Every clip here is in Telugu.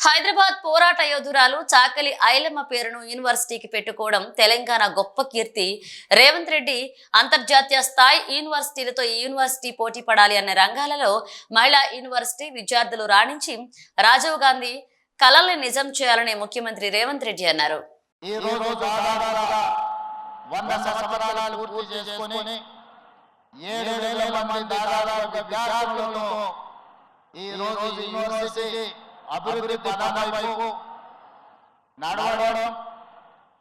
హైదరాబాద్ పోరాట యోధురాలు చాకలి ఐలమ్మ పేరును యూనివర్సిటీకి పెట్టుకోవడం తెలంగాణ గొప్ప కీర్తి. రేవంత్ రెడ్డి అంతర్జాతీయ స్థాయి యూనివర్సిటీలతో ఈ యూనివర్సిటీ పోటీ పడాలి అనే రంగాలలో మహిళా యూనివర్సిటీ విద్యార్థులు రాణించి రాజీవ్ గాంధీ కలల్ని నిజం చేయాలని ముఖ్యమంత్రి రేవంత్ రెడ్డి అన్నారు. ఈ రోజు ఈ రోజు యూనివర్సిటీ అభివృద్ధి పదం వైపు నడవడం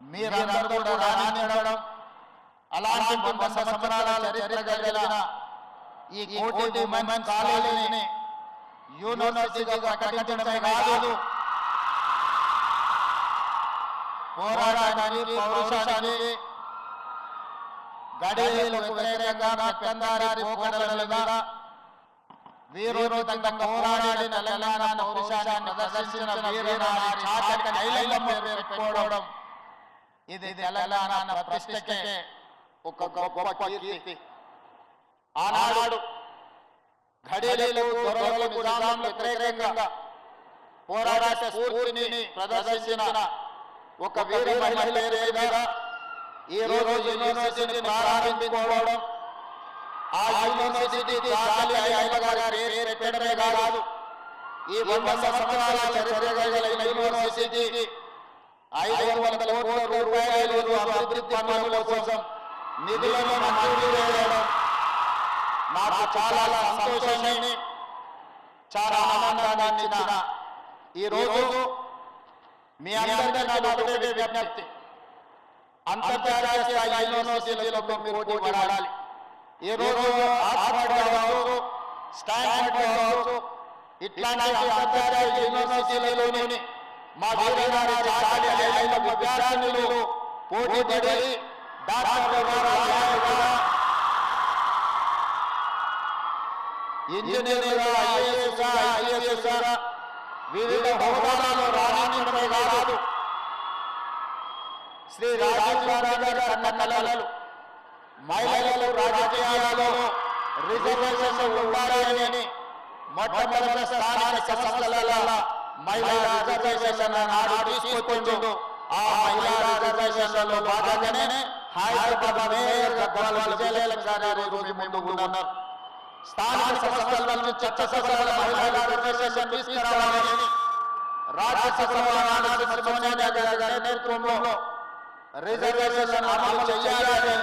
మీరందరూ కూడా రాణించడం అలాంటి వంద సంవత్సరాల చరిత్ర కలిగిన ఈ కోటి ఉమెన్ కాలేజీని యూనివర్సిటీగా ప్రకటించడమే కాదు. పోరాటానికి పౌరుషానికి గడియలకు వ్యతిరేకంగా పెందారి పోకడల మీద వీరోచితంగా పోరాడిన తెలంగాణ పౌరుషాన్ని ప్రదర్శించిన వీరనారి చాకటి ఐలమ్మ పెట్టుకోవడం. ఇది తెలంగాణ ప్రతిష్టకే ఒక గొప్ప కీర్తి. ఆనాడు ఘడియలు దొరలకు నిజాంలకు వ్యతిరేకంగా పోరాట స్ఫూర్తిని ప్రదర్శించిన ఒక వీరి మహిళ పేరు ఈ రోజు యూనివర్సిటీని ప్రారంభించుకోవడం ఆ యూనివర్సిటీకి పెట్టడమే కాదు. ఈ వంద సంవత్సరాల చరిత్ర కలిగిన యూనివర్సిటీకి ఐదు వందల కోట్ల రూపాయలు అభివృద్ధి పనుల కోసం నిధులను మంజూరు చేయడం నాకు చాలా సంతోషాన్ని చాలా ఆనందాన్ని ఇచ్చిన ఈ రోజు మీ అందరికీ నాకు ఒకటే విజ్ఞప్తి. అంతర్జాతీయ స్థాయి యూనివర్సిటీలలో మీరు పోటీ పడాలి. ఈ రోజు ఆక్స్ఫర్డ్ కావచ్చు ఇట్లాంటి అంతర్జాతీయ యూనివర్సిటీలలోని మా వీరగారి చాకలి ఐలమ్మ విద్యార్థులు పోటీ పడి డాక్టర్ ఇంజనీర్గా ఐఏఎస్ ఐఎస్ వివిధ హోదాలలో రాణించడమే కాదు. శ్రీ రాజీవ్ గాంధీ గారి కన్న మహిళలు రాజకీయాలలో రిజర్వేషన్ ఉండాలని మొట్టమొదటి స్థానిక సంస్థల మహిళా రిజర్వేషన్ నాడు తీసుకొచ్చిండు. ఆ మహిళా రిజర్వేషన్లలో భాగంగానే హైదరాబాద్ మేయర్ గద్వాల విజయలక్ష్మి రోజు ముందుకు స్థానిక సంస్థల నుంచి చట్టసభల మహిళా రిజర్వేషన్ తీసుకురావాలని రాజ్యసభలో నేతృత్వంలో రిజర్వేషన్ అమలు చేయాలని